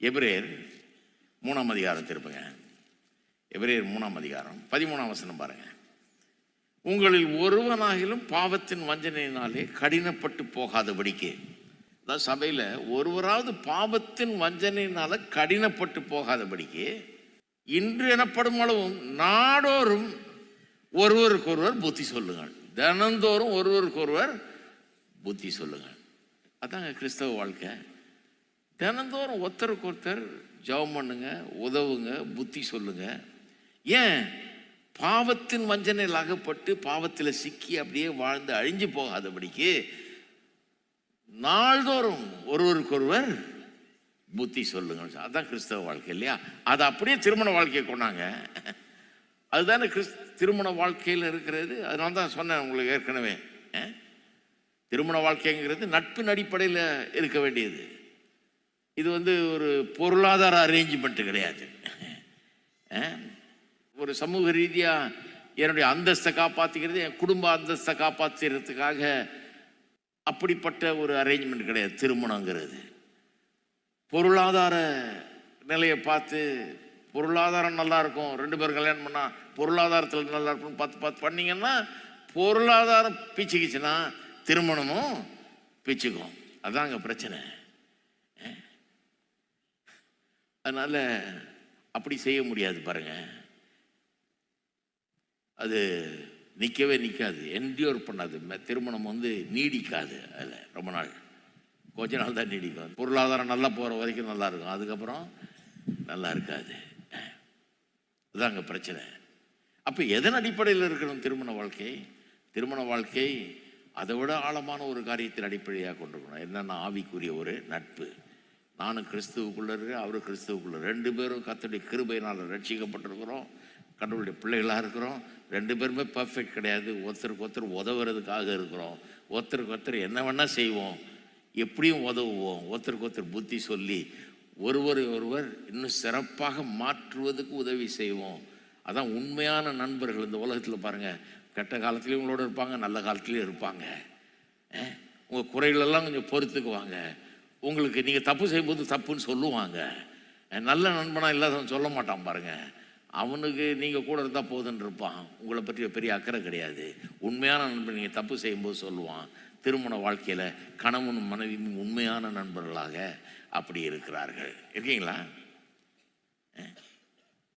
எபிரேர் மூணாம் அதிகாரம் திருப்புங்க. எபிரேர் மூணாம் அதிகாரம் பதிமூணாம் வசனம் பாருங்க. உங்களில் ஒருவனாகிலும் பாவத்தின் வஞ்சனையினாலே கடினப்பட்டு போகாதபடிக்கு. அதாவது சபையில் ஒருவராவது பாவத்தின் வஞ்சனையினால கடினப்பட்டு போகாதபடிக்கு இன்று எனப்படும் அளவும் நாடோறும் ஒருவருக்கொருவர் புத்தி சொல்லுங்கள். தினந்தோறும் ஒருவருக்கொருவர் புத்தி சொல்லுங்கள். அதாங்க கிறிஸ்தவ வாழ்க்கை. தினந்தோறும் ஒருத்தருக்கு ஒருத்தர் ஜெபம் பண்ணுங்க உதவுங்க புத்தி சொல்லுங்க. ஏன்? பாவத்தின் வஞ்சனையில் அகப்பட்டு பாவத்தில் சிக்கி அப்படியே வாழ்ந்து அழிஞ்சு போகாதபடிக்கு நாள்தோறும் ஒருவருக்கொருவர் புத்தி சொல்லுங்க அதான் கிறிஸ்தவ வாழ்க்கை இல்லையா? அதை அப்படியே திருமண வாழ்க்கையை கொண்டாங்க. அதுதானே கிறிஸ் திருமண வாழ்க்கையில் இருக்கிறது. அதனால தான் சொன்னேன் உங்களுக்கு ஏற்கனவே. திருமண வாழ்க்கைங்கிறது நட்பின் அடிப்படையில் இருக்க வேண்டியது. இது வந்து ஒரு பொருளாதார அரேஞ்ச்மெண்ட்டு கிடையாது. ஒரு சமூக ரீதியாக என்னுடைய அந்தஸ்தை காப்பாற்றிக்கிறது என் குடும்ப அந்தஸ்தை காப்பாற்றுறதுக்காக அப்படிப்பட்ட ஒரு அரேஞ்ச்மெண்ட் கிடையாது திருமணங்கிறது. பொருளாதார நிலையை பார்த்து பொருளாதாரம் நல்லா இருக்கும் ரெண்டு பேரும் கல்யாணம் பண்ணால் பொருளாதாரத்தில் நல்லா இருக்கும்னு பார்த்து பார்த்து பண்ணீங்கன்னா பொருளாதாரம் பிச்சுக்கிச்சுன்னா திருமணமும் பிச்சுக்கும். அதாங்க பிரச்சனை. அதனால் அப்படி செய்ய முடியாது பாருங்க. அது நிற்கவே நிற்காது என்டியூர் பண்ணாது. திருமணம் வந்து நீடிக்காது அதில் ரொம்ப நாள். கொஞ்ச நாள் தான் நீடிக்கும். பொருளாதாரம் நல்லா போகிற வரைக்கும் நல்லா இருக்கும். அதுக்கப்புறம் நல்லா இருக்காது. அதாங்க பிரச்சனை. அப்போ எதன் அடிப்படையில் இருக்கணும் திருமண வாழ்க்கை? திருமண வாழ்க்கை அதை விட ஆழமான ஒரு காரியத்தின் அடிப்படையாக கொண்டிருக்கணும் என்னென்னா ஆவிக்குரிய ஒரு நட்பு. நானும் கிறிஸ்துவுக்குள்ளே இருக்கிறேன் அவரும் கிறிஸ்துவுக்குள்ளே ரெண்டு பேரும் கத்தோடைய கிருபையினால் ரட்சிக்கப்பட்டிருக்கிறோம். கடவுளுடைய பிள்ளைகளாக இருக்கிறோம். ரெண்டு பேருமே பர்ஃபெக்ட் கிடையாது. ஒருத்தருக்கு ஒருத்தர் உதவுறதுக்காக இருக்கிறோம். ஒருத்தருக்கு ஒருத்தர் என்ன வேணால் செய்வோம். எப்படியும் உதவுவோம். ஒருத்தருக்கு ஒருத்தர் புத்தி சொல்லி ஒருவர் ஒருவர் இன்னும் சிறப்பாக மாற்றுவதுக்கு உதவி செய்வோம். அதான் உண்மையான நண்பர்கள் இந்த உலகத்தில் பாருங்கள் கெட்ட காலத்துலேயும் உங்களோட இருப்பாங்க நல்ல காலத்துலேயும் இருப்பாங்க. உங்கள் குறைகளெல்லாம் கொஞ்சம் பொறுத்துக்குவாங்க. உங்களுக்கு நீங்கள் தப்பு செய்யும்போது தப்புன்னு சொல்லுவாங்க. நல்ல நண்பனாக இல்லாதவன் சொல்ல மாட்டான் பாருங்க. அவனுக்கு நீங்கள் கூட இருந்தால் போதுன்னு இருப்பான். உங்களை பற்றி பெரிய அக்கறை கிடையாது. உண்மையான நண்பன் நீங்கள் தப்பு செய்யும்போது சொல்லுவான். திருமண வாழ்க்கையில் கணவனும் மனைவியும் உண்மையான நண்பர்களாக அப்படி இருக்கிறார்கள். இருக்கீங்களா? ஆ